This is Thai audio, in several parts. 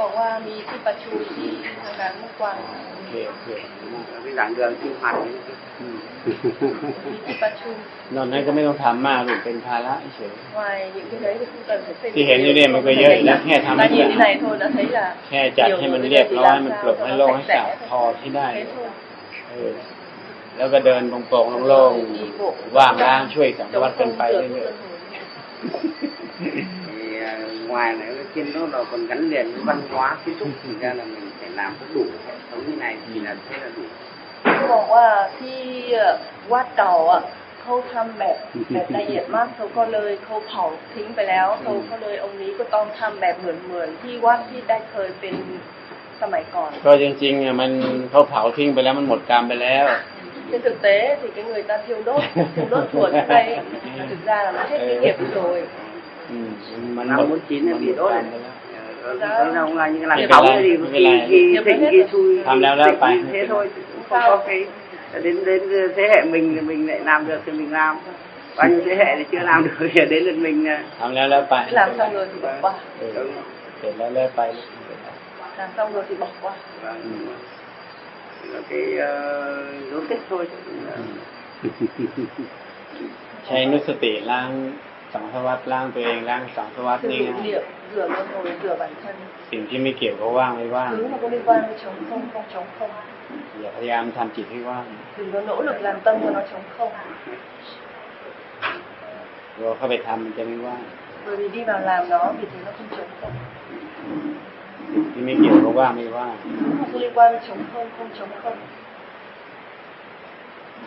บอกว่ามีที่ประชุมที่ทางการเมื่อวานโอเคโอเคี่หลังเดือนที่พันที่ประชุมนอนนั้นก็ไม่ต้องทำมากหรอกเป็นภาระเฉยไย่ที่เห็นอยู่เนี่ยมันก็เยอะแล้วแค่ทำแค่จัดให้มันเรียบร้อยมันปลดให้โล่งให้สะอาดพอที่ได้แล้วก็เดินโปร่งๆโล่งๆ ว่างร่างช่วยสังวัดกันไปเรื่อย ngoài này cái kiến nó là còn gắn liền với văn hóa kiến trúc thì ra là mình phải làm cũng đủ hệ thống như này thì là thế là đủ เขาบอกว่าที่วัดเก่าอ่ะเขาทำแบบแบบละเอียดมากเขาก็เลยเขาเผาทิ้งไปแล้วเขาก็เลยองค์นี้ก็ต้องทำแบบเหมือนเหมือนที่วัดที่ได้เคยเป็นสมัยก่อนก็จริงๆอ่ะมันเขาเผาทิ้งไปแล้วมันหมดกรรมไปแล้วเป็นสุดเตะที่เป็นเงยตาเทียวโดดโดดถวนไปถึงได้แล้วไม่ใช่ที่เก็บโดย Ừ, mà năm bốn chín là bị đốt rồi đó là ông là những làm bóng gì kỳ khi thịnh kỳ xui thế thôi cũng không có cái đến đến thế hệ mình thì mình lại làm được thì mình làm bao nhiêu thế hệ thì chưa làm được thì đến lượt mình làm leo leo phải làm xong rồi thì bỏ qua ừ, để leo leo phải làm xong rồi thì bỏ qua vâng, cái ờ, dấu tích thôi ừ. nước lang. สังสวัสดิ์ร่างตัวเองร่างสังสวัสดิ์คือนี่เหลือเหลือเราโดยเหลือบันทันสิ่งที่ไม่เกี่ยวก็ว่างไม่ว่างคือเราก็เรียกว่าเราชงคงคงชงคงอย่าพยายามทำจิตให้ว่างคือเราโนหลุดลำต้นเราชงคงเราเข้าไปทำมันจะไม่ว่างเมื่อดีมาลามเนาะผิดที่เราคุณชงคงสิ่งที่ไม่เกี่ยวก็ว่างไม่ว่างเราก็เรียกว่าเราชงคงคงชงคง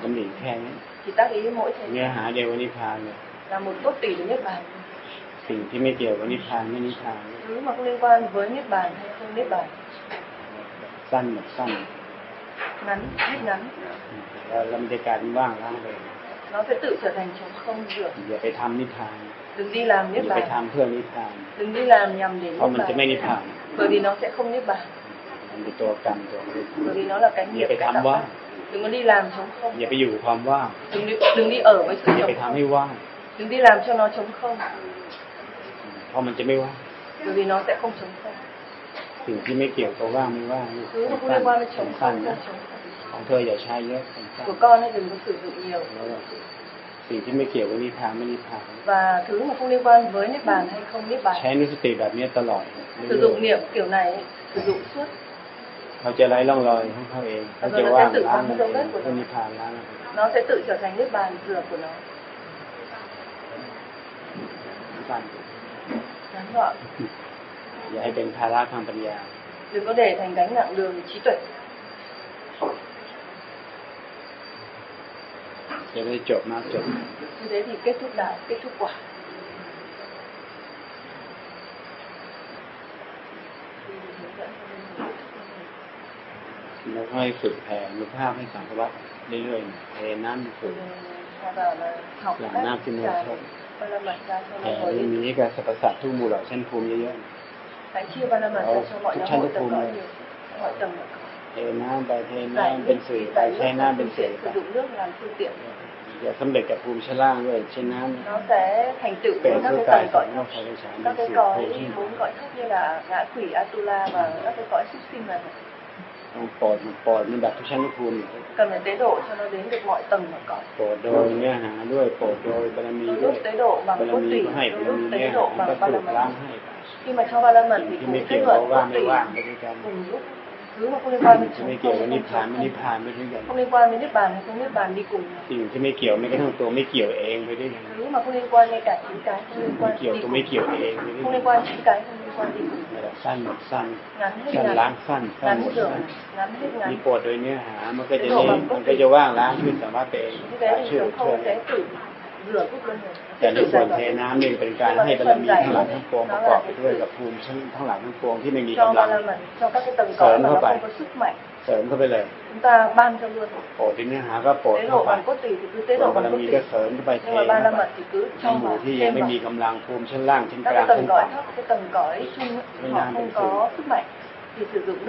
มันหนีแค่นี้จิตตั้งอยู่ที่หมดเนื้อหาเดียวนิพพานเลย là một tốt tỷ của Niết Bàn. สิ n h thì mới เ i ể u c วกับนิพพานไม่นิพพาน Thứ mà không liên quan với Niết Bàn hay không Niết Bàn. s ั n นแบ s ส n ้ Ngắn, hết ngắn. แ à làm đề cả những v า n g ป็ n g về. Nó sẽ tự trở thành trống không được. Giờ phải tham Niết Bàn. Đừng đi làm Niết Bàn. Phải tham t h ื a Niết Bàn. Đừng đi làm nhằm để เพราะ Niết มั m จ n ไม่ Bàn. นิพพาน Bởi vì nó sẽ không Niết Bàn. มันเป็นตัวกรรมตัวอะไร Bởi vì nó là cái อย่า n ไปทำว่างถึงมันได้ đi làm t r อย่าไปอยู่ความว่างถ Đừng đi, đừng đ อไม่ i sự อย่าไปทำให้ว่าง đừng đi làm cho nó chống không thôi mình จะไม่ว่า bởi vì nó sẽ không chống không สิ่งที่ไม่เกี่ยวก็ว่างไม่ว่าง thứ mà không liên quan đến trống สั้น không ๆ không นะ trống không ของเธออย่าใช้เยอะสั้น của con ấy đừng có sử dụng nhiều ๆแล้วก็สิ่งที่ไม่เกี่ยวกับนิพพานไม่นิพพาน và thứ mà không liên quan với niết bàn hay không niết ใช้ bàn นุสติแบบนี้ตลอด sử dụng niệm kiểu này ấy, sử dụng suốt เขาจะไร้ร่องรอยของเขาเองเขาจะว่างล้างมันเองเขานิพพานล้างมันเอง nó sẽ tự trở thành niết bàn dừa của nó ที่บ้นฉันกอย่าให้เป็นภาระทางปัญญา หรือก็เด็กแทนกันเรื่องชีวิตจะได้จบมากจบจะได้ที่เกทุกดาเกทุกกว่าเราค่อฝึกแผ่รูปภาพให้สังเวะเรื่อยๆเทนั่นฝึกหลังหน้าที่นู่นครับบรมัดกาสวะมีกับสรรพสัตว์ทุกหมู่เหล่าชั้นภูมิเยอะๆใ่ชื่อบรมัทุกชั้นทุกภูมิเยทน้ำไปเทน้ำเป็นสื่อไปใช้น้ำเป็นสื่อกระดูกเรื่องราวคือเตี่ยอย่าสำเร็จกับภูมิชั้นล่างด้วยเช่นน้ำ nó sẽ thành t ự น với các เป็น õ i cõi các cái cõi นที่ cõi khác như là ะ g ã quỷ atula าแล้วไปก่อนช ú ดซิ n h là trong cột một cột mình đặt cái ชั้นภูมิ cần đến tế độ cho nó đến được mọi tầng mọi cõi โปรดโดยเนื้อหาด้วยโปรดโดยบารมี nó ด้ว lúc ย tế độ บา bằng ร cốt มี tủy ก็ให้ nó บาร lúc มีเนื้อ tế หา độ มันก็ bằng ถู ba la กล้าง mật ให้ khi mà cho ba la mật สิ่ง thì ที่ไม่ cùng เกี่ย kết ว luận ว่า cốt ไม่ tủy ว่างไปด้วยกัน cùng lúc thứ mà không liên สิ่ quan ง đến ที่ chúng ไม่เกี่ยว tôi กับนิพ không พานไม่นิ không พพานไปด้วยกัน không liên quan đến niết bàn thì không niết bàn đi cùng สิ่งที่ไม่เกี่ยวไม่กระทั่งตัวไม่เกี่ยวเองไปด้วยกัน thứ mà không liên quan ngay cả chính cái không liên ไม่ quan เกี่ยว đi ตัว cùng ไม่เกี่ยวเองไปด้วย không กัน liên quan chính cái không สั้นสั้น สั้น ล้างสั้นสั้น มีปวดโดยเนื้อหา มันก็จะนี้มันก็จะว่างล้างขึ้น สามารถเป็นเชื่อเชื่อแต่ในส่วนเทน้ำนี่เป็นการให้บารมีทั้งหลังทั้งปวงประกอบไปด้วยกับภูมิชั้นทั้งหลังทั้งปวงที่ไม่มีกำลังเสริมเข้าไปเสริมเข้าไปเลย บ้านจวโอ้ทีเนื้อหาก็โปรดเข้าไปบารมีก็เสริมเข้าไปเทน้ำ้งหมู่ที่ยังไม่มีกำลังภูมิชั้นล่างชั้นกลางชั้นต่ำไม่นานเลย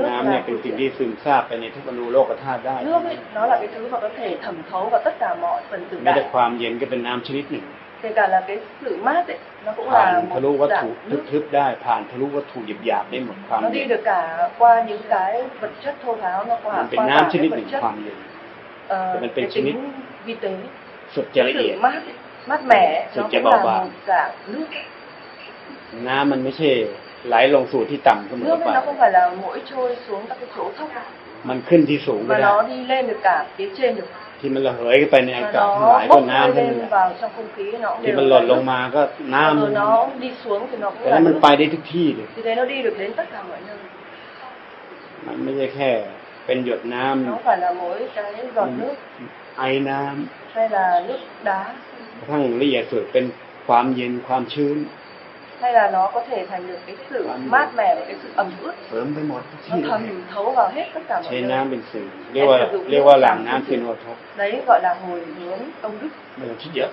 น้ำเนี่ยเป็นสิ่งที่ซึมซาบไปในทุกอนุโลกธาตุได้เรื่องน้อหลับไปถือว่าประเทศทเขากัตั้งแต่เหมาะสนถึงได้แม้แต่ความเย็นก็เป็นน้ำชนิดหนึ่งเกการละเป็นหรือมารกเนาะผ่านทะลุวัตถุทึบๆได้ ผ่านทะลุวัตถุหยาบๆได้หมดความเย็นเดการกว่านิ้วกายบัดชัดโทแล้วมะกว่าเป็นน้ำชนิดหนึ่งความเย็นแต่มันเป็นชนิดวิเตสุดจะละเอียดมากมากแหม่สุดจะเบาบางจากลูกน้ำมันไม่ใช่ไหลลงสู่ที่ต่ำเสมอไปเมันขึ้นที่สูงไปแล้วที่มันระเหยไปในอากาศหลายก็น้ำทั้งนั้นที่มันหล่นลงมาก็น้ำแต่นั้วมันไปได้ทุกที่เลยมันไม่ใช่แค่ เป็นหยดน้ำไอน้ำกระทั่งละเอียดสุดเป็นความเย็นความชื้น hay là nó có thể thành được cái sự mát mẻ và cái sự ẩm ướt nó thấm thấu vào hết tất cả mọi nơi nam bình sự đều là đều là làm nam thiên hòa thọ đấy gọi là hồi hướng ông đức mình là thích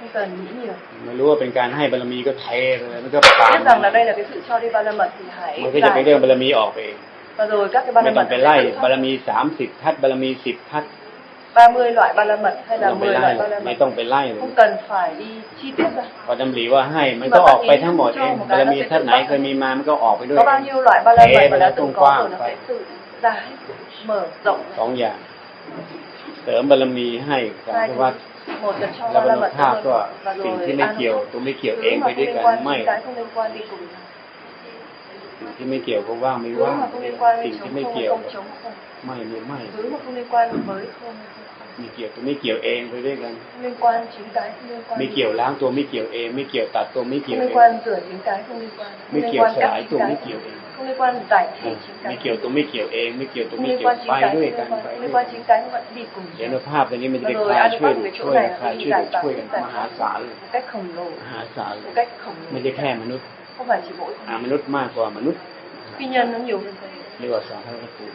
không cần nghĩ nhiều mình luôn bên cạnh hay bà lâm có thề rồi nó có biết rằng là đây là cái sự cho đi ba la mật thì hãy mình cái cái đ ư ờ n ba la mật ออก và rồi các cái ba la mật ไม่ต้องไปไล่บารมีสามสิบทัศบารมีสิบทัศ30 loại ba la mật hay là 10 loại ba la ไม่ mật ต้องไปไล่มัน không cần phải đi chi tiết ra พอดำริว่าให้มันก็ออกไปทั้งหมดเองบารมีท่านไหนเคยมีมามันก็ออกไปด้วย có bao nhiêu loại ba la mật Thế mà mà đã đã từng tung có quang rồi nó phải. sẽ tự ra hết, mở rộng สองอย่างเสริมบารมีให้กับพระวัด một là cho และ ba บร la ร mật ภาพ thôi. ก็ và สิ่ง rồi ที่ไม่ ăn เกี่ยวตัวไม่เกี่ยว thứ เอง mà ไป không ด้วย liên กัน quan ไม่ thì cái không liên quan đi cùng nhau. สิ่งที่ไม่เกี่ยวก็ว่างไม่ thứ ว่าง mà không liên quan สิ่ง thì ที่ chống ไม่ không เกี่ยว không chống không ไม่ไม่ไม่ thứ mà không liên quan với không มีเกี่ยวตัวไม่เกี่ยวเองไปด้วยกันไม่่เกี่ยวล้างตัวไม่เกี่ยวเองไม่เกี่ยวตัดตัวไม่เกี่ยวเองไม่่เกี่ยวสลายตัวไม่เกี่ยวเองไม่่เกี่ยวตัวไม่เกี่ยวเอง ไม่เกี่ยวตัวไม่เกี่ยวไปด้วยกันเห็นภาพอังนี้มันจะเป็นคลายช่วยช่วยคลายช่วยช่วยกันมหาศาลมหาศาลไม่นจะแค่มนุษย์มนุษย์มากกว่ามนุษย์เรียกว่าสารพัดภูมิ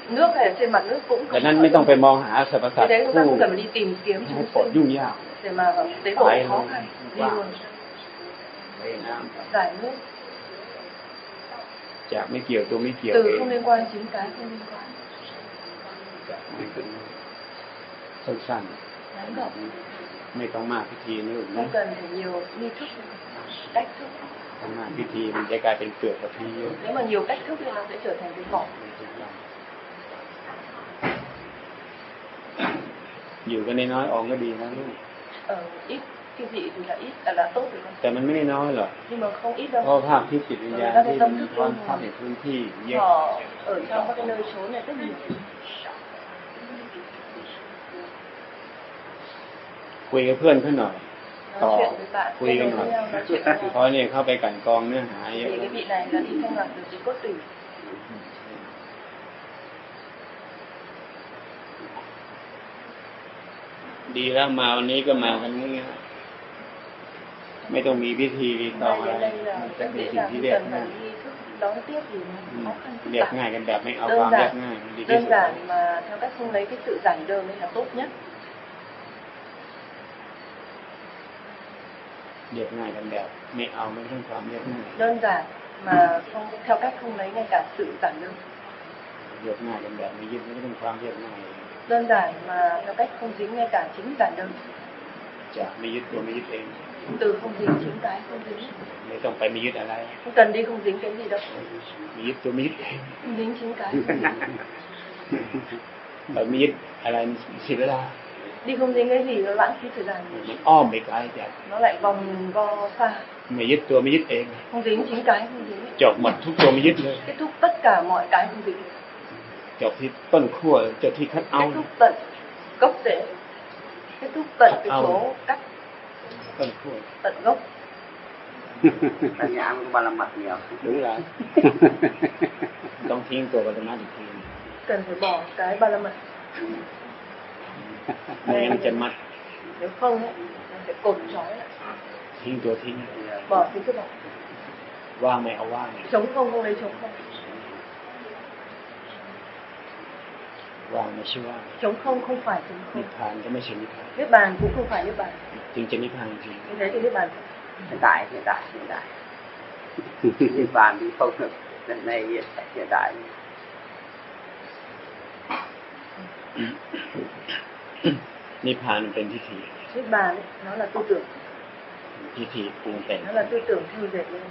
nước này trên mặt nước cũng không ดังนั้นไม่ต้องไปมองหาสรรพสัต Thế ว์ đấy chúng ta không cần phải đi tìm kiếm chúng ปลด sinh ยุ่งยาก để mà tế độ Phải khó khăn đi luôn giải nước จากไม่เกี่ยวตัวไม่เกี่ยวเอ từ không liên quan chính cái không liên quan จากไม่เป็นสั้น ngắn gọn ๆไม่ต้องมากพิธีนะลูกนะ không cần phải nhiều nghi thức cách thức sẽ thành ทำงานพิธีมันจะกลายเป็นเกลือกกะทิเยอะ nếu mà nhiều cách thức thì nó sẽ trở thành cái vỏ อยู่กันน้อยออกก็ดีนะลูกแต่มันไม่ได้น้อยหรอกเพราะภาคที่จิตวิญญาณที่มีความภาคในพื้นที่ เยอะออยย่นนาีคุยกับเพื่อนเพื่อนหน่อยต่อคุยกันหน่อยเพราะนี่ยเข้าไปกันกองเนื้อหาเยอะดีแล้วมาวันนี้ก็มากันง่ายๆไม่ต้องมีพิธีรีตองอะไรจะเป็นสิ่งที่เรียกง่ายเรียกง่ายกันแบบไม่เอาความเรียกง่ายดีที่สุด đơn giản mà theo cách không lấy cái sự giản đơn mới là tốt nhất เรียกง่ายกันแบบไม่เอาไม่ต้องความเรียกง่าย đơn giản mà không theo cách không lấy ngay cả sự giản đơn เรียกง่ายกันแบบไม่ยึดไม่ต้องความเรียกง่าย đơn giản mà theo cách không dính ngay cả chính cả dạ, em. từ không dính chính cái không dính ไม่ต้องไปไม่ยึดอะไร không cần đi không dính cái gì đâu ไม่ยึดตัวไม่ยึดเอง không dính chính cái ไปไม่ยึดอะไรเสียเวลา ờ, đi không dính cái gì nó lãng phí thời gian O, mấy cái มันอ้อมไปไกลจ้ะ dạ. nó lại vòng vo xa em. không dính chính cái không dính thuốc จบหมดทุกตัวไม่ยึดเลย kết thúc tất cả mọi cái không dính จากที่ต้นขั้วจากที่คัดเอาทุกตึกก็เสร็ทุกต้นโถกัดต้นขั้วตึกลบแต่ยังบาลมัดเดียวหรือไรต้องทิ้งตัวบาลมัดอีกทีเกันจะบอกกายบาลมัดแรงจะมัด เดี๋ยวคงเนี่ยมันจะกดช้อยทิ้งตัวทิ้งบอกทิ้งก็บอก ว่างไหมเอาว่างไหมชงคงเลยชงคงว่างไม่ใช่ว่าสงคงคงฝ่ายสงคงนิพพานก็ไม่ใช่นิพพานนิพพานกู่คู่ฝ่ายนิพพาน จริงจะนิพพานจริงนั่นคือนิพพานสียดายเสีดายเสีายนิพพานมี่เขาแบบในเสียดายเสียดายนิพพานเป็นพิธีนิพพานนั่นแหละตัวตึงพิธีปรุงแต่งนั่นแหละตัวตึงที่เด็ดเลย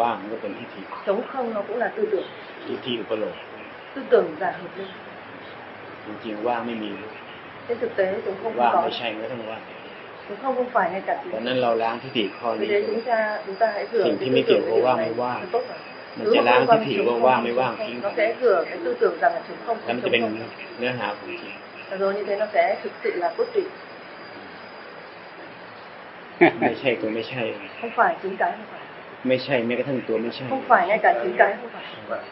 ว่างก็เป็นพิธีิงคงเราก็แหละตัวตึงทิฏฐิอุปโลกตัวตึงจากเหตุเลยจริงว่างไม่มีจุดเตืถึงว่างไม่ใช่ไม่ต้องว่างถึงควบคุมฝ่ายในจัดตอนนั้นเราล้างที่ถี่ข้อนี้สิ่งที่ไม่เกี่ยวกับว่างไม่ว่างมันจะล้างทิฏฐิว่าว่างไม่ว่างทิ้งรแิดนแ่ถล้วจะเป็น เนื้อหาของจริงกระโนี่เป็นกระแสสุดสิละกุติไม่ใช่ตัวไม่ใช่ควบฝ่ายจิงใจไม่ใช่แม้กระทั่งตัวไม่ใช่ควบฝ่ายในจัดจิงใจควบฝ่าย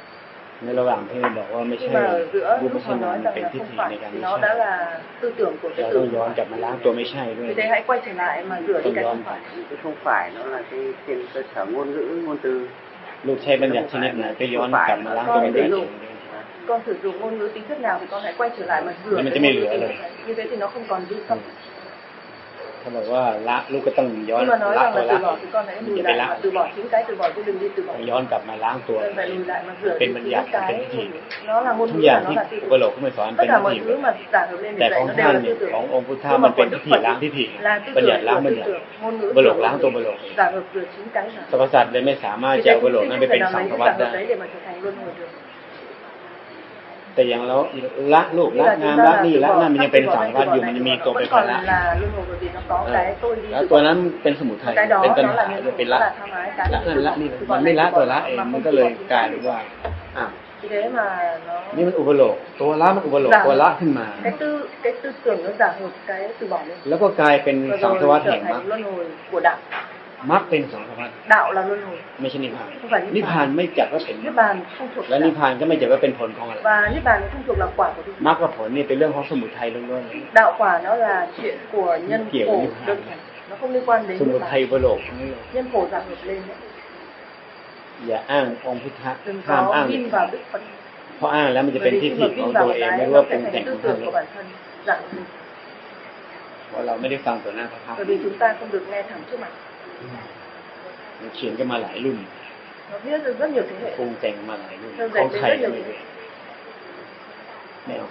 nên là làm thế nên mới nhưng mà giữa lúc họ nói rằng là không phải nó đã là tư tưởng của dạ, cái từ rồi chậm mà láng tôi mới sai rồi vì hãy quay trở lại mà rửa đi cái không phải cái không phải nó là cái trên cơ sở ngôn ngữ ngôn từ lúc xe bên nhật cho nên là cái yon chậm mà láng tôi mới sai con sử dụng ngôn ngữ tính chất nào thì con hãy quay trở lại mà rửa như thế thì nó không còn vi phạm ขาบอกว่าละลูกก็ต้องย้อนละตัวละมันะไปละย้อนกลับมาล้างตัว เป็นบัญญัาิเป็นทีทุกอย่างที่พรปโลกขม่สอนเป็นทีแต่ของท่านเนี่ยขององค์พุทธามันเป็นที่ล้างที่ถี่บัญญัตล้างบัญญัาิอระโลกล้างตัวอระโลกสัพพสัตว์เลยไม่สามารถจะอระโลกนั้นไปเป็นสังขวัตได้แต่อย่างเราละลูกละงานละนี่ละนั่นมันยังเป็นสังวารอยู่มันยังมีตัวเป็นอนละแล้วตัวนั้นเป็นสมุทัยเป็นตัณหาเป็นละละนั่นละนี่มันไม่ละตัวละเองมันก็เลยกลายเป็นว่า อ่ะนี่มันอุปโลกตัวละมันอุปโลก ตัวละขึ้นมาแล้วก็กลายเป็นสังสวัสดิ์แห่งมรรคมรรคเป็นสองสภาพดาวละล้วนไม่ใช่นิพพานนิพพานไม่จับว่าเป็น นิพพานทุกข์และนิพพานก็ไม่จับว่าเป็นผลของอะไรว่านิพพานทุกข์เรากว่าทุกมรรคกับผลนี่เป็นเรื่องของสมุทัยล้วนๆเดาวก่าแล้วล่ะเฉียดกลัวยันโผล่เดินแข่งแล้ก็มีควาเด่สมุทัยบโลกยันโผล่จากหมดเลยอย่าอ้างองค์พุทธะข้ามอ้าง เพราะอ้างแล้วมันจะเป็นที่ผิดของตัวเองไม่ว่าเป็นแต่งของท่านเพราเราไม่ได้ฟังตัวหน้าพระครับพอดีคุณตาคุณดึกแม่ถามชื่อมามันเขียนกันมาหลายรุ่นุงแต่งมาหลายรุ่นของใครไม่เอา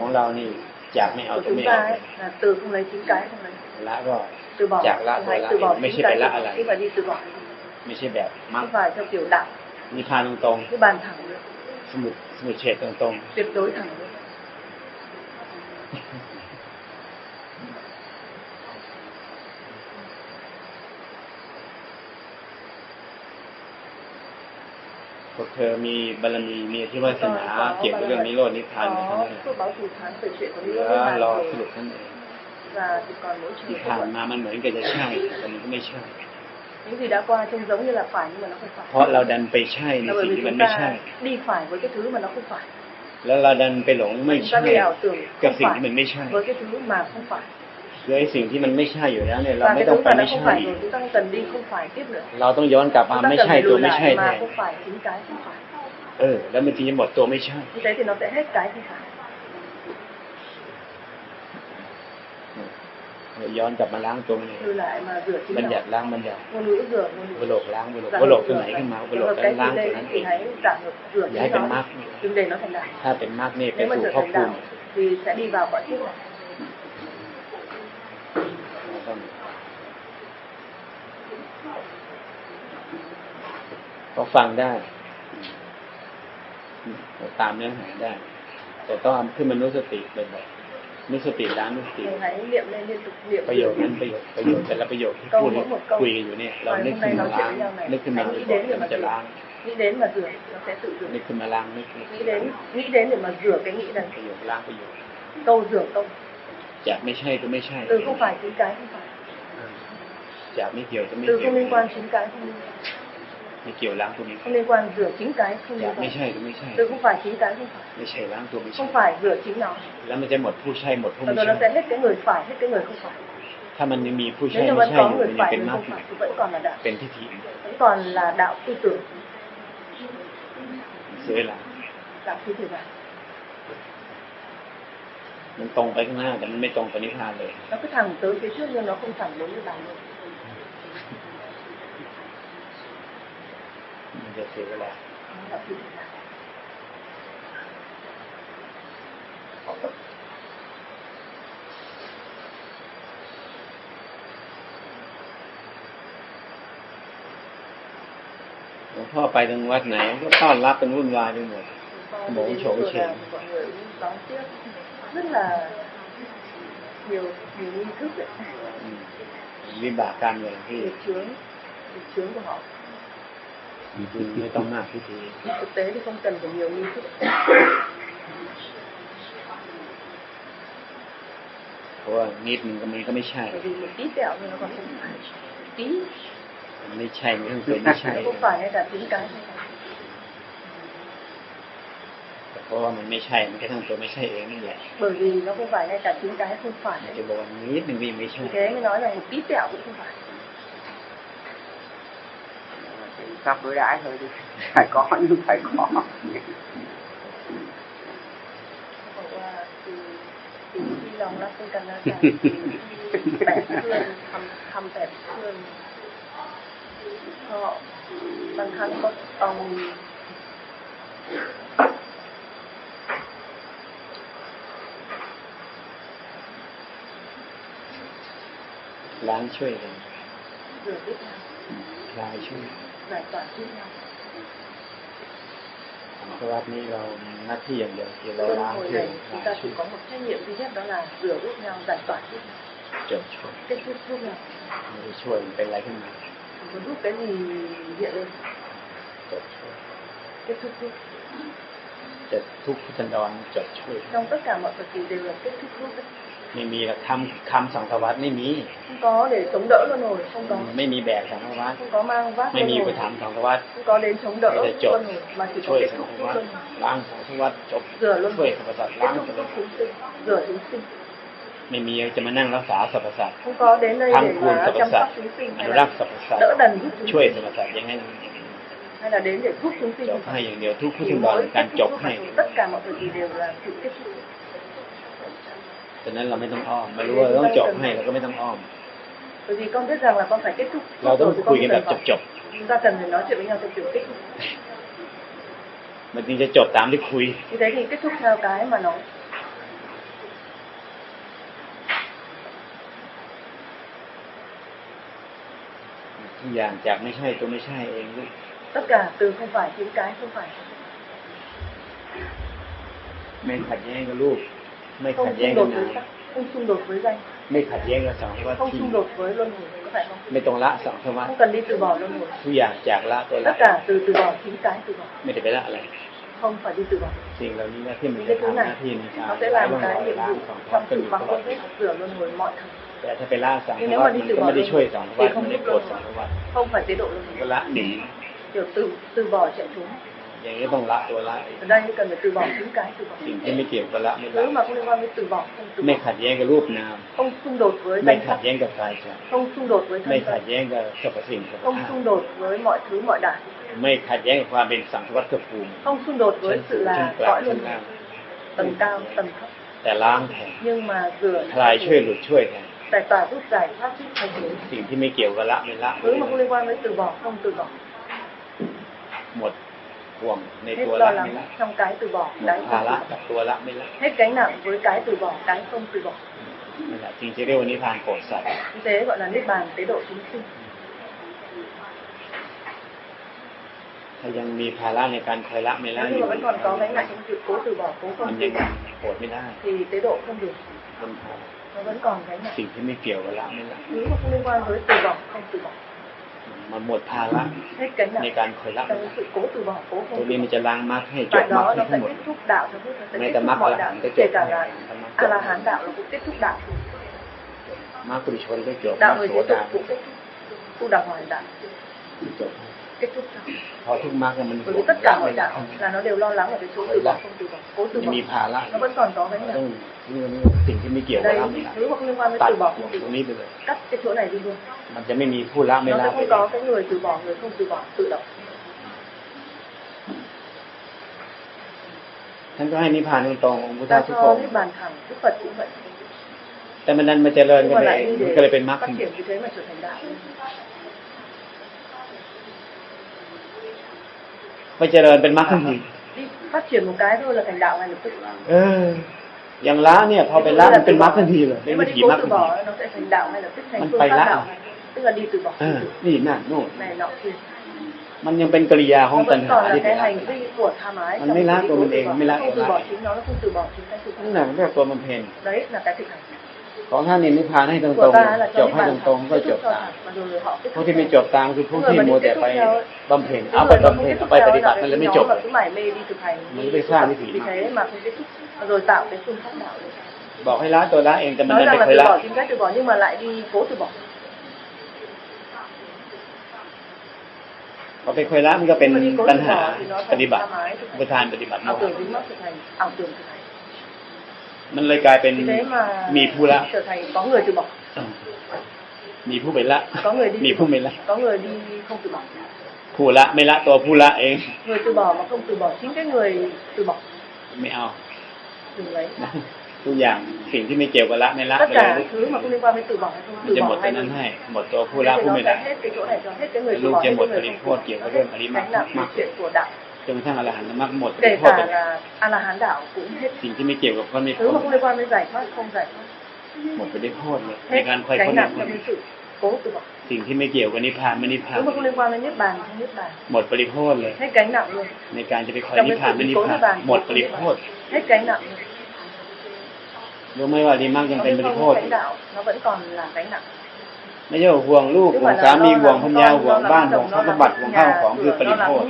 ของเรานี่จากไม่เอาัวไม่เอาตืนตรงไนทิ้งกายตรงไนละก็จากละตัละ ไม่ใช่ไปละอะไรไม่ใช่แบบ มั่งนิพพานตรงๆที่บานถังสมุดสมุดเฉดตรงงเรียบโดยถังเธอมีบารมีมีที่วาสนาเกี่ยวกับเรื่องนิโรธนิพพานนะครัเแล้วรอสรุปท่านเองที่ผ่านมามันเหมือนกับจะใช่แต่มันก็ไม่ใช่เพราะเราดันไปใช่ในสิ่งที่มันไม่ใช่ดีฝ่แล้วเราดันไปหลงไม่ใช่กับสิ่งที่มันไม่ใช่เือไอ้สิ่งที่มันไม่ใช่อยู่แล้วเนี่ยเราไม่ต้องไปไม่ใช่เราต้องย้อนกลับมาไม่ใช่ตัวไม่ใช่แทนเออ แล้วมันจริงจะหมดตัวไม่ใช่ใใ่่้าเรจะหีย้อนกลับมาล้างตังันี้งันหัาดล้างมัญหยาดวโลกล้างวโลกวโลกตัวไหนขึ้นมาวโลกล้างตรงนั้นเองอย่าให้เป็นมรรคถ้าเป็นมรรคนี่เป็นสู่ครอบคที่เขาฟังได้เราตามเนื้อหาได้ แต่ต้องทำขึ้นมนุษย์สติเบ่อยๆนุสติล้านนุสติประโยชน์นั้นประโยชน์ประโยชน์แต่ละประโยชน์ที่พูดคุยกันอยู่เนี่ยเรานึกขึ้นมาล้างนึกขึ้นมาบ่อยนมันจะล้าง nghĩ đến mà rửa nó sẽ tự rửa n า h ĩ mà น à m nghĩ đến nghĩ đ เด để mà rửa cái nghĩ này câu rửa câu จากไม่ใช่ก็ไม่ใช่ từ k h ô ้ฝ่ายชิ h í n h า á i k h ô n จาไม่เกี่ยวจะไม่เกี่ยว từ k h ô n ม liên นชิ n c า í n h ่ไม่เกี่ยวล้างตัวไม่ใช่ không liên quan rửa chính cái không อย่า dạ, liên không phải chính cái không phải không phải rửa chính nó và nó sẽ hết cái người phải hết cái người không phải nếu như vẫn có người phải thì vẫn còn là đạo เป็นทิฏฐิ vẫn còn là đạo tư tưởng à? nó cứ thẳng tới nó không thẳng cái bàn luôn ันจะเสียเวลาพ่อไปถึงวัดไหน ก็ต้อนรับเป็นวุ่นวายไปหมดหมอโฉงเฉียง有有一个，嗯，你把干了，嘿。มีีท่ไม่ต้องมากพิทีทีแต่ที่ต้องกันกับเดียวนี้เพราะว่านิดหนึ่งก็มันก็ไม่ใช่ตีเดียวมันก็ไม่่ใชตีไม่ใช่ไม่ต้องเป็นไม่ใช่ก็ฝ่ายให้แต่ตีกันเพราะว่ามันไม่ใช่มันแค่ทงตัวไม่ใช่เองนี่แหละเบอร์ดีแล้วผู้ฝ่ายได้จัดทิ้งการให้ผู้ฝ่ายจะบอกว่านิดหนึ่งวีไม่ใช่เองน้อยอย่างปี๊ดเดียวผู้ฝ่าย pháp đối đãi thôi đi phải có nhưng phải có ลองรับซึ่งกันและกันแปดเพื่อนทำทำแปดเพื่อนก็บางครั้งก็ต้องล้างช่วยกันเกิดด้วยกันลายช่วย giải tỏa như nhau Pháp ni vâng, là ngắt thi อย่างเดียวคือเราล้างเอง chúng ta chỉ có một trách nhiệm duy nhất đó là rửa ướt nhau giải tỏa hết kiểu kết thúc giúp nhau mình chuồn cái lấy cái này muốn giúp cái gì hiện lên kết thúc giúp จะทุกข์ทันดอนจบช่วย trong tất cả mọi thời kỳ đều kết thúc giúp ไม่มีคำคำสังฆวัตรไม่มี có để chống đỡ luôn rồi không c ไม่มีแบกสังฆวัตร không c ไม่มีไปทำสังฆวัตร có đến chống đỡ l ์ ô n rồi mà c h ช่วยสังฆวัตรล้างสังฆวัตรจบช่วยสัพพสัตล้างสัพพสัตไม่มีจะมานั่งรักษาสรรพสัตว์ทั้งคูณสรรพสัตว์อนุรักษ์สรรพสัตว์ช่วยสรรพสัตว์ยังไงหรวาเดินทจบให้อย่าง เดียวทุกผู้ทุกบอลการจบให้ cho nên là là không không mà nó hay, ฉะนั้นเราไม่ต้องอ้อมไม่รู้ว่าต้องจบให้เราก็ไม่ต้องอ้อม bởi vì con biết rằng là con phải kết thúc เราต้องคุยกันแบบจบๆ chúng ta cần phải nói chuyện với nhau theo kiểu kết thúc มันจึงจะจบตามที่คุย như thế thì kết thúc theo cái mà nói ทุกอย่างจากไม่ใช่ตัวไม่ใช่เองลูก tất cả từ không phải những cái không phải ไม่ขัดแย้งกับลูกไม่ขัดแย้งกันไม่ไม่ขัดแย้งกันสองว่าทตุ้ไว่นไม่ตรงละสองธรรมะต้องกันดีตือบอลงหุ่ทุกอย่างจากละตัวละก็จตือตือบอลทิ้งกายตือบอลไม่ได้ไปละอะไรท้องฝันตือบอลสิ่งเหล่านี้นะที่มันจะทำหน้าที่ในการทำให้เราได้ยินสองความสุขบางคนไม่เสื่อมลงหุ่นหมอค่ะแต่ถ้าไปล่าสังวัตมันก็ไม่ได้ช่วยสังวัตมันไม่ได้โปรดสังวัตเขา่านเจดโดลงหุละหนีเดี๋ยวตือตือบอลเฉยทุ่มอย่างนี้ต้องละตัวละได้ไม่กันตื่นบอกถึงกายตือบอกสิ่งที่ไม่เกี่ยวกับละหรือมาคุยว่าไม่ตื่นบอกไม่ขัดแย้งกับรูปนามต้องสุ่มโดดเลยไม่ขัดแย้งกับกายใช่ต้องสุ่มโดดเลยไม่ขัดแย้งกับสรรพสิ่งต้องสุ่มโดดเลยหมอถือหมอดาไม่ขัดแย้งกับความเป็นสังวัตภูมิต้องสุ่มโดดเลยสื่อละต่อเนื่องตั้ก้าวตั้งขับแต่ล้างแทนยังมาเกือคลายช่วยหลุดช่วยแทนแต่ตาทุกใจภาพที่เคยเห็นสิ่งที่ไม่เกี่ยวกับละไม่ละหรือมาคุยว่าไม่ตือบอกต้องตือบอกหมดห่วงในตัวละไม่ละทำกายตัวบอกกายภาระกับตัวละไม่ละให้กายหนักหรือกายตัวบอกกายตรงตัวบอกนั่แหละจริงจะเรียกว่านิพพานโกรสัตว์จริงจะเร่านิพพานเตโดชิ้นขึ้นถ้ายังมีภาระในการคอยละไม่ละอยู่มันก่อนกองไว้หนักจนจุดโกรตัวบอกโกรธมันยงโกรไม่ได้ทีเตโดขึอยู่ั้หนัสิ่งที่ไม่เกี่ยวกับละไม่ละหร้ยตัวบอกตรงตมันหมดภาระในการคอยรับตัวนี้มันจะล้างมากให้จบมากใท้หมดแม้แต่มากอรหันก็จบอรหันดาวเราก็ดทุกดาวมากปุริชนก็จบมรกตโสดาจบพอทุกมา c t มัน họ thuốc mắc là m ì แ h bởi vì t ร t cả họ đ ว là nó đều lo lắng ở cái chỗ t ่ vong không tử vong cố tử vong m สิ่งที่ไม่เกี่ยวกับเราตัดตรงนี้ไปเลยกัดะชโวไหนดีดูมันจะไม่มีผู้ละไม่ละไปเลยก็เลยตือบอกเลยต้องตือบอกตือดอบท่านก็ให้นิพพานตรง์พุทธาทุกองค์นิพพานทางทุกปัจจุบันแต่มันนั้นมนเจริญกันเลยมันก็เลยเป็นมรรคเขียนไปเฉยมาจุดแห่งดาไปเจริญเป็นมรรคถัาเฉียดหมูกายด้วยละกันดาวมันจะเป็นมรรคอย่างละเนี่ยพอไปละมันเป็นมรรคทันทีเลยไม่มาถีมรรคทันทีมันไปละเออดีตื่นบอกนี่น่ะนู่นมันยังเป็นกริยาของตัณหาที่แท้จริงมันไม่ละตัวมันเองไม่ละตัวมันเองนั่นแหละตัวมันเพนไรน่ะแต่ติดของท่านนี่นิพพานให้ตรงๆจบให้ตรงๆก็จบตามผู้ที่ไม่จบตามคือผู้ที่มัวแต่ไปบำเพ็ญเอาไปบำเพ็ญเอาไปปฏิบัติมันเลยไม่จบมันไปสร้างนิถีบอกให้ละตัวละเองแต่มันไม่เคยละพอไปคคยละมันก็เป็นปัญหาปฏิบัติประธานปฏิบัติเมาเเออาตกมันเลยกลายเป็นมีผู้ละก็เงยจุบอก มีผู้ไปละก็เงยดีมีผู้ไปละก็เงยดีคงจุบอก ผู้ละไม่ละตัวผู้ละเองเงยจุบอกมันคงจุบอกทิ้งแค่เงยจุบอก ไม่เอาทุกอย่างสิ่งที่ไม่เกี่ยวกับละไม่ละก็จะถือมันก็มีความเป็นตื่บอกมันจะหมดตอนนั้นให้หมดตัวผู้ละผู้ไม่ละลูกจะหมดผลิตโทษเกี่ยวกับเรื่องอะไรมากมากเสียตัวดับนกระทั่งอรหันต์มรรคหมดเกิาราอรหันต์ดาวกุสิ่งที่ไม่เกี่ยวกับพระไม่ตาหรือว่าคุณความไม่ใส่พมะคงใส่หมดไปได้โตรเลยในการคอยคนหนักสิ่งที่ไม่เกี่ยวกับนิพพานไม่นิพพานหรือว่าคความเป็นิพพานนิพพานหมดปริโภคเลย ให้แก่หนักเลยในการจะไปคอยนิพพานไม่นิพพาน หมดปริโภคให้แก่หนักรู้ไหมว่าดีมากยังเป็นปริโภคเราเป็นก่อนหลังแก่หนักไม่ใช่ห่วงลูกห่วงสามีห่วงพันยาห่วงบ้านห่วงทรัพย์สมบัติห่วงข้าวของคือปริโภค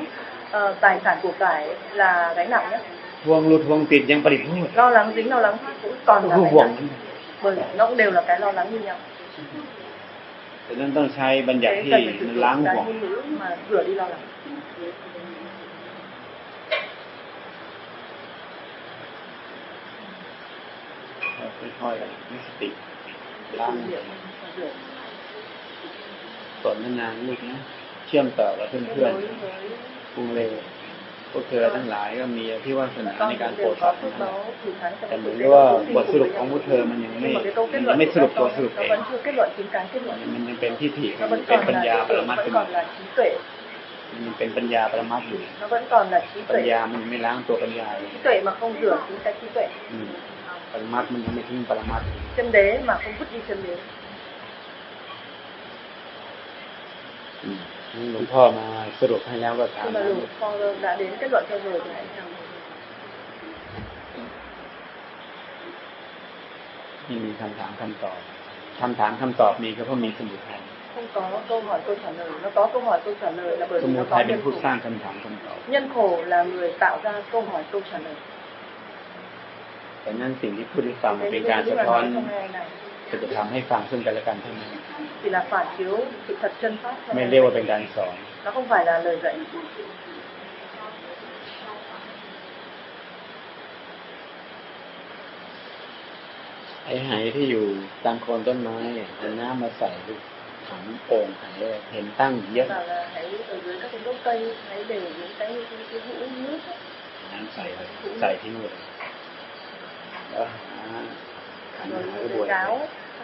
Ờ, tài sản của cải là gánh nặng nhất ห่วงหลุดห่วงติดยังผลิตทั้งหมด lo lắng dính lo lắng cũng còn là ก็ gánh nặng bởi nó cũng đều là cái lo lắng như nhau ดังนั้นต้องใช้บัญญัติ nên, ที่ cần phải sử ล้าง nó lắng cái ง ngôn ngữ mà rửa đi lo lắng ค่อยๆมีสติล้าง rửa สนทนาลูกนะเชื่อมต่อกับเพื่อน kết ๆ nối với รุงเลพกกเธอทั้งหลายก็มีที่ว่าสนาในการโปรดสัตว์แต่เหมือนกับว่าบทสรุปของพวกเธอมันยังไม่ยังไม่สรุปตัวสรุปเองมันยังเป็นที่ถี่มันเป็นปัญญาปรมัตถ์อยู่มันเป็นปัญญาปรมัตถ์อยู่ปัญญามันไม่ล้างตัวปัญญาเลยปรมัตถ์มันยังไม่ทิ้งปรมัตถ์จำเดมาคงพุทธิจำเดชืหลวงพ่อมาสรุปให้แล้วก็ถามแล้วนี่มีคำถามคำตอบ คำถามคำตอบมีก็เพราะมีสมุทัยคำตอต้องหยตัวฉันเลยแ้วต้องหัวฉันเลยระเบิดสมุทัยเป็นผู้สร้างคำถามคำตอบยันโขละเลยตา้าต้องหอยตัวฉันเลยแต่นั่นสิ่งที่พูดให้ฟังเป็นการสะท้อนจะทำให้ฟังซึ่งกันและกันเท่านั้น chỉ là phản chiếu sự thật chân pháp thôi mình เรียกว่าเป็นการสอน nó không phải là lời dạy Cái hải thì nó mà phải là hãy ở dưới các cái gốc cây hãy để những cái những cái hũ nước ăn phải phải thì người đó à,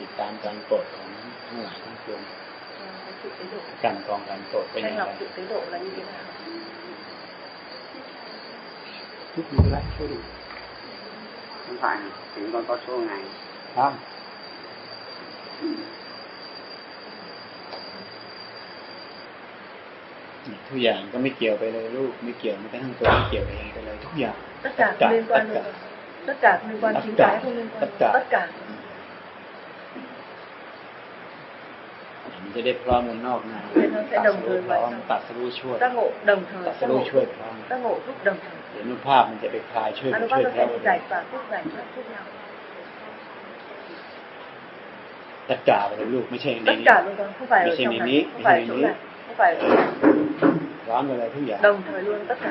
ติดตามการโปรดของทั้งหลายทั้งปวงการกองการโรรจเป็นอย่างไรทุกมือละช่วยดูทุก่านถึงตอนก็ช่วงไงครับทุกอย่างก็ไม่เกี่ยวไปเลยลูก ไม่เกี่ยวไม่ได้ทั้งตัวไม่เกี่ยวเองไปเลยทุกอย่างตัดกากนตักกะตักกนตัดกกะมันจะได้พร้อมกันนอกนะตัดสู้พร้อม ตัดสู้ช่วย ตัดสู้ช่วยพร้อมเดห็นรูปภาพมันจะไปคลายช่วยช่วยแท้ตะกาเป็นลูกไม่ใช่ในนี้ไม่ใช่ในนี้ไม่ใช่ในนี้ร้อนอะไรทุกอย่างดเลตั้ง่